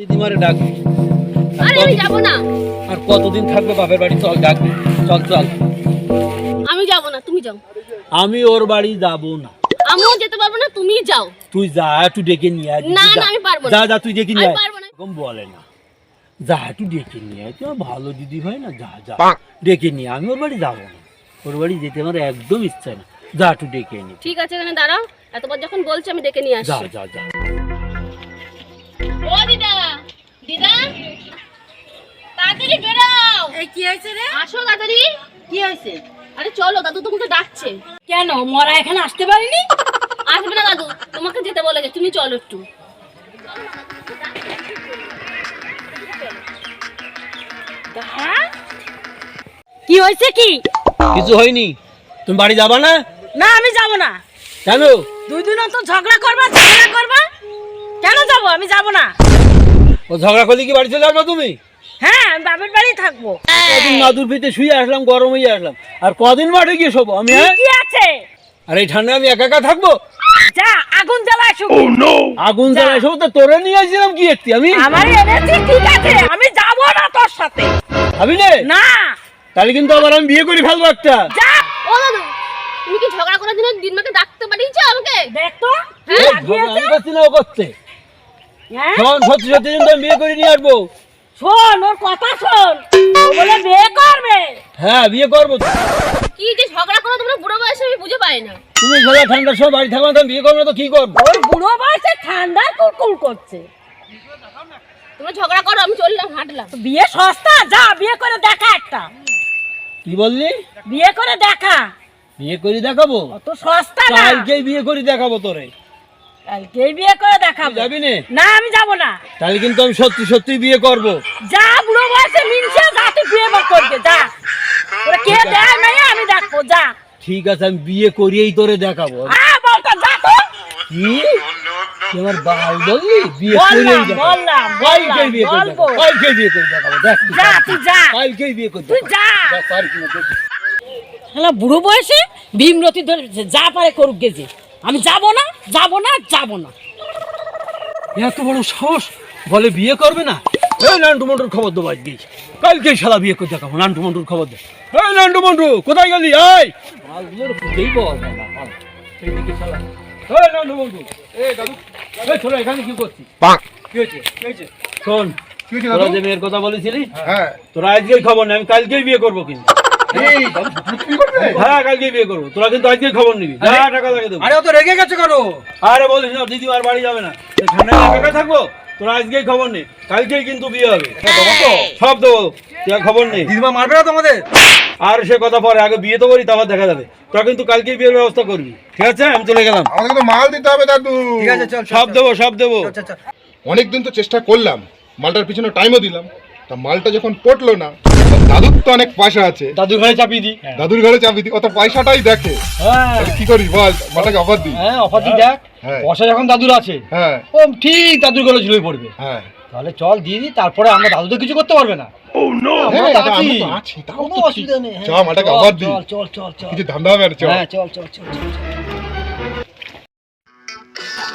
দিদিমারে ডাকবি। আরে আমি যাব না। আর কতদিন থাকবে বাপের বাড়ি? চল ডাকবি। চল চল। আমি যাব না তুমি যাও। আমি ওর বাড়ি যাব না। আমিও যেতে পারব না তুমি যাও। তুই যা একটু ডেকে নিয়ে আয় না, না, আমি পারব না। যা যা তুই ডেকে নিয়ে আমি আয়। পারব না। এরকম বলে না। যা একটু ডেকে নিয়ে আয়। তুই ভালো দিদি ভাই না যা যা। ডেকে নিয়ে আমি ওর বাড়ি যাব না। ওর বাড়ি যেতে আমার একদম ইচ্ছা না। যা একটু ডেকে নি। ঠিক আছে এখানে দাঁড়াও। এতবার যখন বলছি আমি ডেকে নিয়ে যা আসছি। যা যা। ও তাড়াতাড়ি বেরাও এই কি হয়েছে রে? আসো তাড়াতাড়ি। কি হয়েছে? আরে চলো দাদু তোমাকে ডাকছে। কেন? মরা এখানে আসতে পারিনি? আসবে না দাদু তোমাকে যেতে বলেছে তুমি চলো একটু। হ্যাঁ? কি হয়েছে কি? কিছু হয়নি। তুমি বাড়ি যাবা না? না আমি যাব না। কেন? দুই দিন তো ঝগড়া করবা ঝগড়া করবা? কেন যাব? আমি যাব না। ও ঝগড়া করলে কি বাড়ি চলে আসবা তুমি? হ্যাঁ আমি বাপের বাড়ি থাকব। কদিন মাদুর পেতে শুয়ে আসলাম গরম হয়ে আসলাম। আর কদিন মাঠে গিয়ে শোবো আমি হ্যাঁ? কি আছে। আর এই ঠান্ডা আমি একা একা থাকব? যা আগুন জ্বালায় শুধু আগুন জ্বালায় শোবো? তো তোরে নিয়ে আসছিলাম কি একটি আমি? আমার এনেছি ঠিক আছে আমি যাব না তোর সাথে। ভাবি নে। না। তাহলে কিন্তু আবার আমি বিয়ে করে ফেলব একটা। যা। ও দাদু তুমি কি ঝগড়া করার জন্য দিনমাকে ডাকতে পারিয়েছো আমাকে? দেখ তো এই আমি করছি না ও করছে হ্যাঁ? সত্যি সত্যি কিন্তু আমি বিয়ে করে নিয়ে আসব। শোন ওর কথা শোন। ও বলে বিয়ে করবে? হ্যাঁ বিয়ে করব তো। কি যে ঝগড়া করো তোমরা বুড়ো বয়সে আমি বুঝে পাই না। তুমি ঝগড়া ঠান্ডার সময় বাড়ি থাকবে না তো বিয়ে করব না তো কি করব? ওর বুড়ো বয়সে ঠান্ডা কুলকুল করছে। তোমরা ঝগড়া করো আমি চললাম হাঁটলাম। বিয়ে সস্তা যা বিয়ে করে দেখা একটা। কি বললি? বিয়ে করে দেখা। বিয়ে করে দেখাবো? অত সস্তা না। কালকেই বিয়ে করে দেখাবো তোরে। কালকেই বিয়ে করে দেখাবো? যাবি নে। না আমি যাব না। তাহলে কিন্তু আমি সত্যি সত্যি বিয়ে করব। যা বুড়ো বয়সে মিনছে যা তুই বিয়ে বা করবে যা। ওরা কে দেয় নাই আমি দেখব যা। ঠিক আছে আমি বিয়ে করিয়েই তোরে দেখাবো। আ বলতো যা তো। কি? তুই বাল বললি? বিয়ে করিয়েই দেখাবো। বললাম, কালকেই বিয়ে করে বলব। বিয়ে করে দেখাবো। দেখ যা তুই যা। কালকেই বিয়ে করে তুই যা। দেখ পারি কিনা বুড়ো বয়সে ভীমরতি ধরেছে যা পারে করুক গেছে। আমি যাব না যাব না যাব না। এত বড় সাহস? বলে বিয়ে করবে না? এই নান্টু মন্টুর খবর দেবো আজকে কালকে শালা বিয়ে করে দেখাবো নান্টু মন্টুর খবর দে। এই নান্টু মন্টু কোথায় গেলি। এই! নান্টু মন্টু এই দাদু এই ছোট এখানে কি করছিস? কি হয়েছে? কি হয়েছে? শোন তোরা? যে মেয়ের কথা বলেছিলি হ্যাঁ। তোরা আজকেই খবর নেই আমি কালকেই বিয়ে করব কিন্তু। হ্যাঁ কালকেই বিয়ে করব। তোরা কিন্তু আজকেই খবর নিবি। যা টাকা লাগে দেবো। আরে অত রেগে গেছে কেন? আরে বলিস না দিদি আর বাড়ি যাবে না। থাকব? তোরা আজকেই খবর নেই কালকেই কিন্তু বিয়ে হবে। সব দেবো। খবর নেই দিদিমা মারবে না তোমাদের? আর সে কথা পরে আগে বিয়ে তো করি তারপর দেখা যাবে। তোরা কিন্তু কালকেই বিয়ের ব্যবস্থা করবি। ঠিক আছে? আমি চলে গেলাম। আমাদেরকে তো মাল দিতে হবে দাদু। ঠিক আছে চল সব দেবো সব দেবো। অনেকদিন তো চেষ্টা করলাম। মালটার পিছনে টাইমও দিলাম। তা মালটা যখন পটলো না তা দাদুর তো অনেক পয়সা আছে। দাদুর ঘরে চাপিয়ে দি দাদুর ঘরে চাবি দি অত পয়সাটাই দেখে। হ্যাঁ। কি করিস বল মালটাকে অফার দি হ্যাঁ অফার দি দেখ। হ্যাঁ। পয়সা যখন দাদুর আছে হ্যাঁ। ও ঠিক দাদুর গলে ঝুলে পড়বে। হ্যাঁ। তাহলে চল দিয়ে দিই তারপরে আমরা দাদু তো কিছু করতে পারবে না। হ্যাঁ, তো তা আছি। আমরা তো আছি, তাও তো। অসুবিধা নেই হ্যাঁ। চ, অফার দি। চল চল চল চল। কিছু ধান্দা হবে চল। হ্যাঁ চল চল চল চল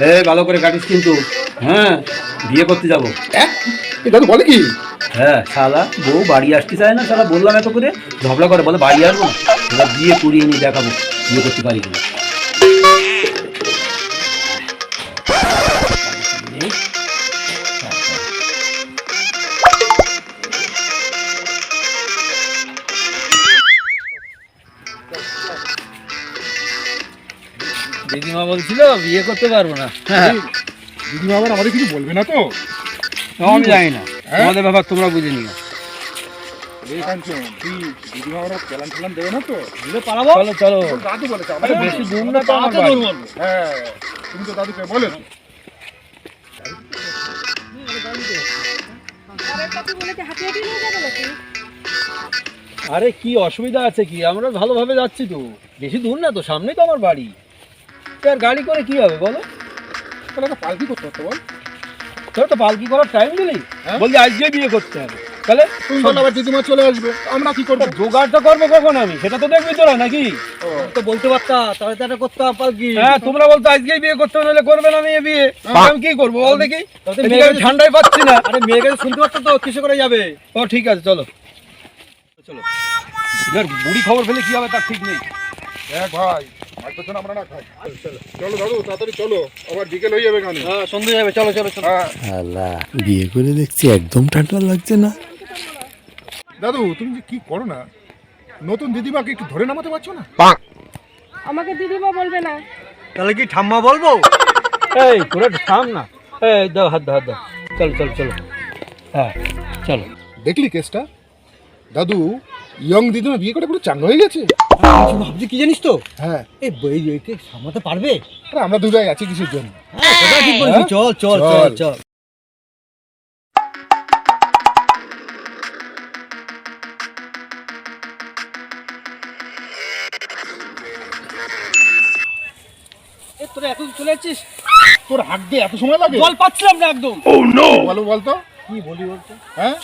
এই ভালো করে কাটিস কিন্তু। হ্যাঁ বিয়ে করতে যাব। হ্যাঁ? দাদু বলে কি? হ্যাঁ শালা বউ বাড়ি আসতে চায় না শালা বললাম এত করে ঝগড়া করে বলে বাড়ি আসব না। এবার বিয়ে করিয়ে নিয়ে দেখাবো বিয়ে করতে পারি কিনা। দিদিমা বলছিল বিয়ে করতে পারব না। হ্যাঁ। দিদিমা আবার আমাদের কিছু বলবে না তো? আমি জানি না? তোমাদের ব্যাপার তোমরা বুঝে নিও। চলো চলো। দাদু বেশি দূর না। হ্যাঁ তুমি তো দাদুকে বলেছ আরে কি অসুবিধা আছে কি? আমরা ভালোভাবে যাচ্ছি তো। বেশি দূর না তো সামনে তো আমার বাড়ি। তো আর গাড়ি করে কি হবে বলো? পালকি করতে হতো বল। তোর তো পালকি করার টাইম দিলি। হ্যাঁ? বলছি আজকে বিয়ে করতে হবে। তাহলে বলো আবার দিদিমা চলে আসবে আমরা কি করব? জোগাড়টা করব কখন আমি? সেটা তো দেখবি তোরা নাকি? তো বলতে পারতা তাহলে করতে পার হ্যাঁ তোমরা বলতো আজকেই বিয়ে করতে হবে নাহলে করবে না মেয়ে বিয়ে। আমি কি করব বল দেখি? ঠান্ডায় পাচ্ছি না। আরে মেয়ের শুনতে পারতো তো কিসে করে যাবে? ও ঠিক আছে চলো। চলো। বুড়ি খবর ফেলে কি হবে তার ঠিক নেই। দেখ ভাই। আমরা না খাই। চলো দাদু তাড়াতাড়ি চলো। আবার বিকেল হয়ে যাবে কেন হ্যাঁ সন্ধ্যে যাবে চলো চলো চলো। হ্যাঁ। আল্লাহ বিয়ে করে দেখছি একদম ঠান্ডা লাগছে না। দাদু তুমি যে কি করো না? নতুন দিদিমাকে একটু ধরে নামাতে পারছ না? আমাকে দিদিমা বলবে না। তাহলে কি ঠাম্মা বলব? এই তোরা থাম না। এই দাও হাত দাও হাত দাও। চলো চলো চলো। হ্যাঁ চলো। দেখলি কেসটা? দাদু ইয়ং দিদিমা বিয়ে করে পুরো চাঙ্গা হয়ে গেছে। কিছু ভাবছি কি জানিস তো? হ্যাঁ। এই বই একে সামলাতে পারবে? আরে আমরা দুটাই আছি কিসের জন্য। হ্যাঁ ঠিক বলছি। চল চল চল চল। এ তোরা এখন চলে যাচ্ছিস? তোর হাত দিয়ে এত সময় লাগে? জল পাচ্ছিলাম না একদম। বলো বলতো। কি বলি বলতো? হ্যাঁ?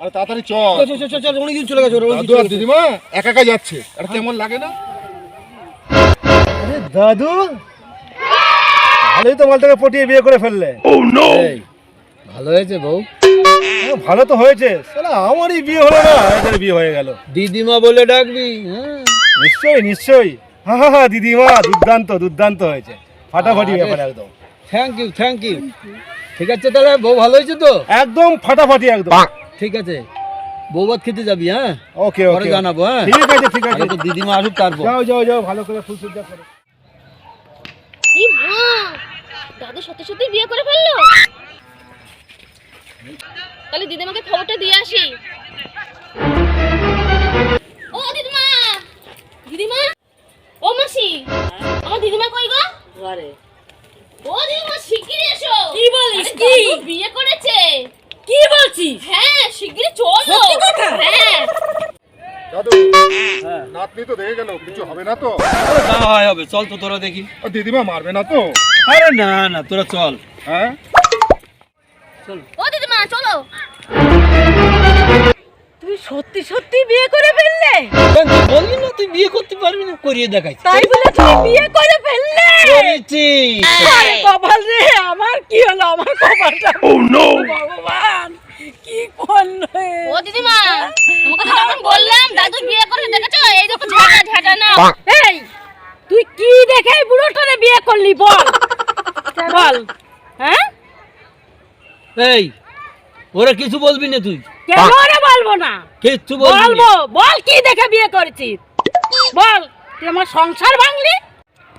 আরে তাড়াতাড়ি চল। চল চল চল চল অনেকদিন চলে গেছে দাদু আর দিদিমা একা একা যাচ্ছে। আর কেমন লাগে না? আরে দাদু ভালোই তো মালটাকে পটিয়ে বিয়ে করে ফেললে। এই, ভালো হয়েছে বউ? হ্যাঁ, ভালো তো হয়েছে। সালা আমারই বিয়ে হলো না। এদের বিয়ে হয়ে গেল। দিদিমা বলে ডাকবি হ্যাঁ। নিশ্চয়ই নিশ্চয়ই। হ্যাঁ হ্যাঁ হ্যাঁ দিদিমা দুর্দান্ত দুর্দান্ত হয়েছে। ফাটাফাটি ব্যাপার একদম। থ্যাংক ইউ থ্যাংক ইউ ঠিক আছে তাহলে বউ ভালো হয়েছে তো? একদম ফাটাফাটি একদম। ঠিক আছে। ভাত খেতে যাবি হ্যাঁ? ওকে ওকে জানাব হ্যাঁ? ঠিক আছে ঠিক আছে। তো দিদিমা আসুক তারপর। যাও যাও যাও ভালো করে ফুলসজ্জা করো। ই মা দাদু সত্যি সত্যি বিয়ে করে ফেলল? তাহলে দিদিমাকে খবরটা দিয়ে আসি। ও দিদিমা দিদিমা? ও মাসি আমার দিদিমা কই গো? ঘরে। ও দিদিমা শিগগিরই এসো। কি বলিস, কি? বিয়ে করেছে। কি বলছিস? হ্যাঁ শিগগিরই চলো। সত্যি কথা? হ্যাঁ। দাদু নাতনি তো দেখে গেল কিছু হবে না তো? না হয় হবে চল তো তোরা দেখি। আর দিদিমা মারবে না তো? আরে না না তোরা চল। হ্যাঁ? ও দিদিমা চলো। তুই সত্যি সত্যি বিয়ে করে ফেললে? বললি না তুই বিয়ে করতে পারবি না? করিয়ে দেখাইছি। তাই বলে তুই বিয়ে করে ফেললে? করেছি আরে কপাল রে আমার কি হলো? আমার কপালটা ও নো ভগবান কি করলে ও দিদিমা তোমাকে তো তখন বললাম দাদু বিয়ে করে দেখেছ? এই দেখো ঝাঁটা ঝাঁটা না। এই তুই কি দেখে বুড়োটারে বিয়ে করলি বল? বল হ্যাঁ? এই ওরা কিছু বলবি না তুই? কেন বলব না? কিচ্ছু বলবি বলব বল কি দেখে বিয়ে করেছিস? বল তুই আমার সংসার ভাঙলি?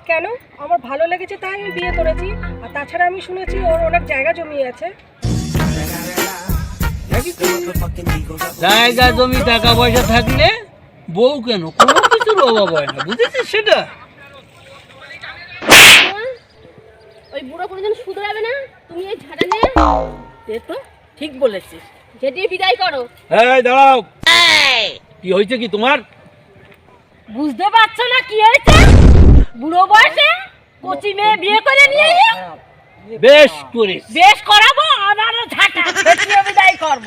কেন? আমার ভালো লেগেছে তাই আমি বিয়ে করেছি। আর তাছাড়া আমি শুনেছি ওর অনেক জায়গা জমি আছে। জায়গা জমি টাকা পয়সা থাকলে বউ কেন? কোনো কিছুর অভাব হয় না বুঝেছিস সেটা? ওই বুড়ো কোনোদিন শুধরাবে না? তুমি এই নিয়ে এ তো। ঠিক বলেছিস। ঝেঁটিয়ে বিদায় করো। এই দাঁড়াও। কি হয়েছে কি তোমার? বুঝতে পারছ না কি হয়েছে? বুড়ো বয়সে কচি মেয়ে বিয়ে করে নিয়ে এলি? বেশ করিস বেশ করাবো আমারও ঝাঁটা। ছেটিয়ে বিদায় করব।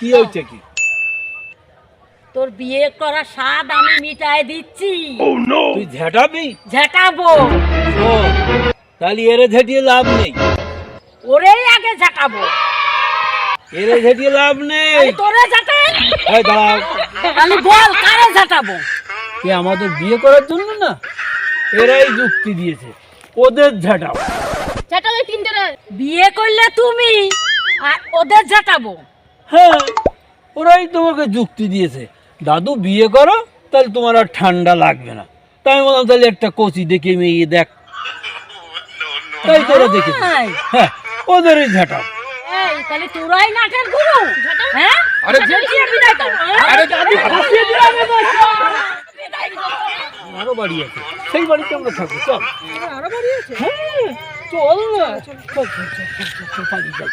কি হয়েছে কি? তোর বিয়ে করার স্বাদ আমি মিটায় দিচ্ছি। তুই ঝেঁটাবি? ঝাঁটাবো। শোন, তাহলে এরে ঝেঁটিয়ে লাভ নেই। ওরেই আগে ঝাঁটাবো এরে ঝেঁটিয়ে লাভ নেই। তোরে এই দাঁড়াও। আমি বল কারে ঝাঁটাবো এ আমাদের বিয়ে করার জন্য না এরাই যুক্তি দিয়েছে। ওদের ঝাঁটাও। ঝাঁটা ওই তিনটে বিয়ে করলে তুমি আর ওদের ঝাঁটাবো। হ্যাঁ ওরাই তোমাকে যুক্তি দিয়েছে। দাদু বিয়ে করো তাহলে তোমার আর ঠান্ডা লাগবে না। তাই বললাম তাহলে একটা কচি দেখে মেয়ে দেখ। তাই তোরা দেখে? হ্যাঁ ওদেরই এই তাহলে তোরাই নাটের গুরু। হ্যাঁ? আরে ঝাঁটিয়ে বিদায় করো। আরে আরও বাড়ি আছে। সেই বাড়িতে আমরা থাকব চল। আরও বাড়ি আছে? হ্যাঁ চল না। চল চল চল চল চল, চল পালিয়ে যাই।